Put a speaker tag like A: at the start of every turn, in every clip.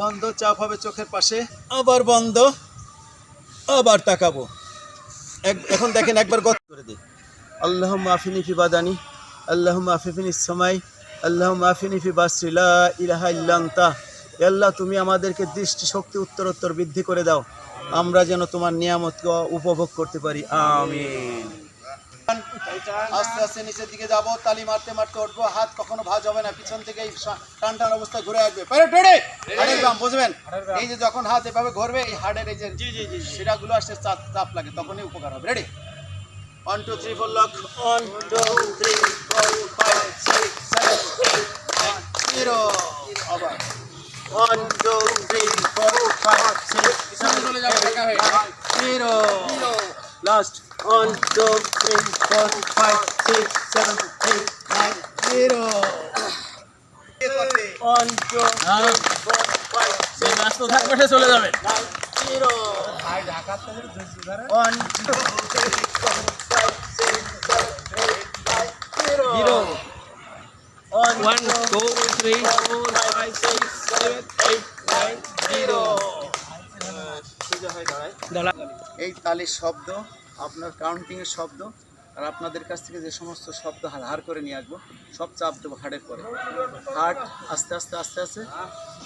A: বন্ধ, চাপ হবে চোখের পাশে। আবার বন্ধ, আবার তাকাবো। এখন দেখেন একবার গত করে দিই। আল্লাহ মাফিনি ফি বাদানি আল্লাহ মাফিফিনি সময় আল্লাহ মাফিনি ফি বাসরিলা ইলাহা ইল্লান্তা আল্লাহ, তুমি আমাদেরকে দৃষ্টি, শক্তি, উত্তরোত্তর বৃদ্ধি করে দাও। আমরা যেন তোমার নিয়ামতকে উপভোগ করতে পারি। আমিন। আস্তে আস্তে নিচের দিকে যাব তালি মারতে মারতে উঠবো হাত কখনো ভাজ হবে না পিছন থেকে টান টান অবস্থা ঘুরে আসবে। হাড়ের বুঝবেন? এই যে যখন হাত এভাবে ঘুরবে এই হাড়ের এই যে শিরাগুলো আসছে চাপ চাপ লাগে তখনই উপকার হবে। Ready one two three four lock one two three four five six seven eight zero আবার one two three four five six seven zero last five six seven eight nine zero one two four five
B: সেই ব্যস্ত থাকবে সে চলে যাবে।
A: Nine zero one two three four five six seven eight nine zero
B: zero
A: one
B: one two three four five six seven eight nine zero দাঁড়া।
A: এই তালির শব্দ আপনার কাউন্টিংয়ের শব্দ আর আপনাদের কাছ থেকে যে সমস্ত শব্দ হার করে নিয়ে আসব, সব চাপ দেবো হাড়ের পরে। হার্ট আস্তে আস্তে আস্তে আস্তে,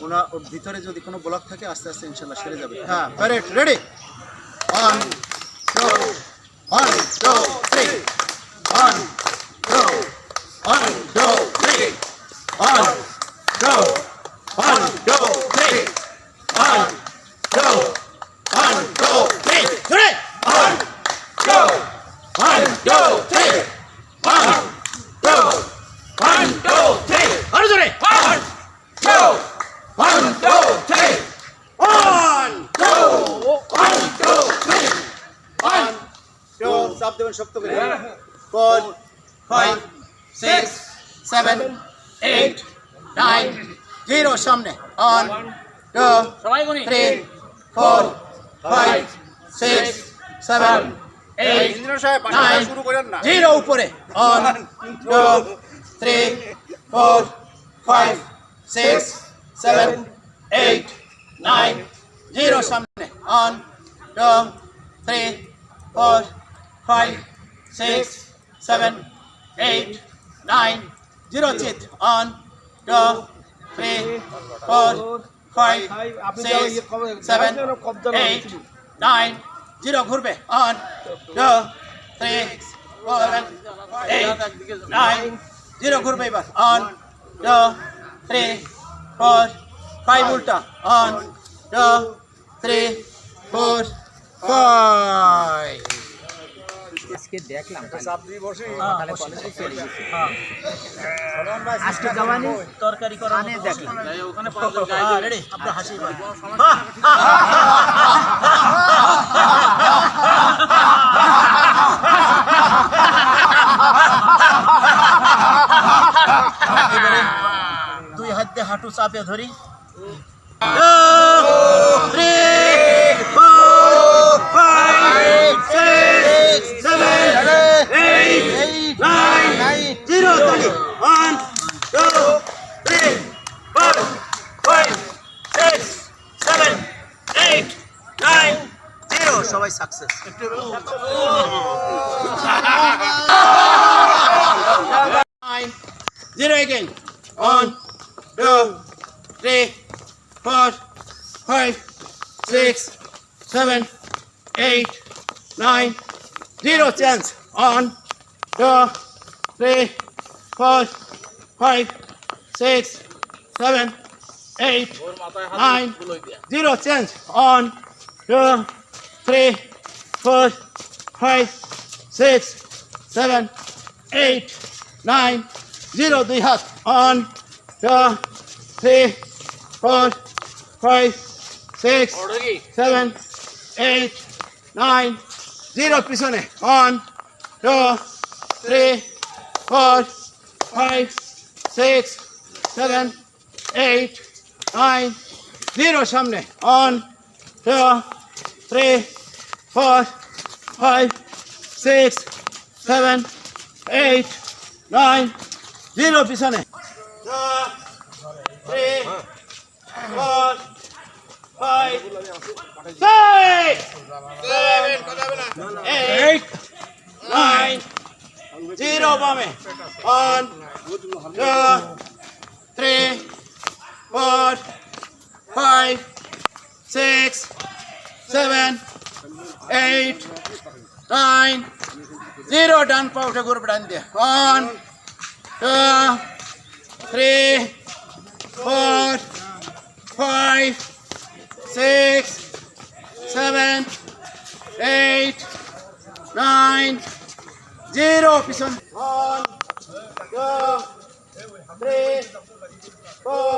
A: ওনা, ওর ভিতরে যদি কোনো ব্লক থাকে, আস্তে আস্তে ইনশাল্লাহ সেরে যাবে। হ্যাঁ ready one two one two three one two one two three one two one two three one two one two three জোরে one two one two three one two one two three আরও জোরে one two one two three one two one two three one two চাপ দেবেন শক্ত করে four five six seven eight nine zero সামনে।
B: One two
A: three four five six seven eight nine zero উপরে। One two three four five six seven eight nine zero সামনে। One two three four five six seven eight nine zero চিত one two three four five six seven eight nine zero ঘুরবে one two three seven eight nine zero ঘুরবে এবার one two three four five উল্টা one two three four five
B: আজকে দেখলাম চলে গেছি। আজকে যাওয়ানি তরকারি করা দেখলাম। ওখানে
A: হাসি দুই হাত দিয়ে হাঁটু চাপে ধরি। success. zero again. One, two, three, four, five, six, seven, eight, nine. Zero chance. One, two, three, four, five, six, seven, eight, nine. Zero chance. One, two, three, four, five, six, seven, eight, nine, zero. দুই হাত one two three four five six seven eight nine zero পিছনে one two three four five six seven eight nine zero সামনে one two three four five six seven eight nine zero পিছনে three four six, seven, eight, nine, zero বামে one, two, three, four, five, six, seven, eight, nine, zero. Done. Powder Guru Pandya. One, two, three, four, five, six, seven, eight, nine, zero. One, two, three, four.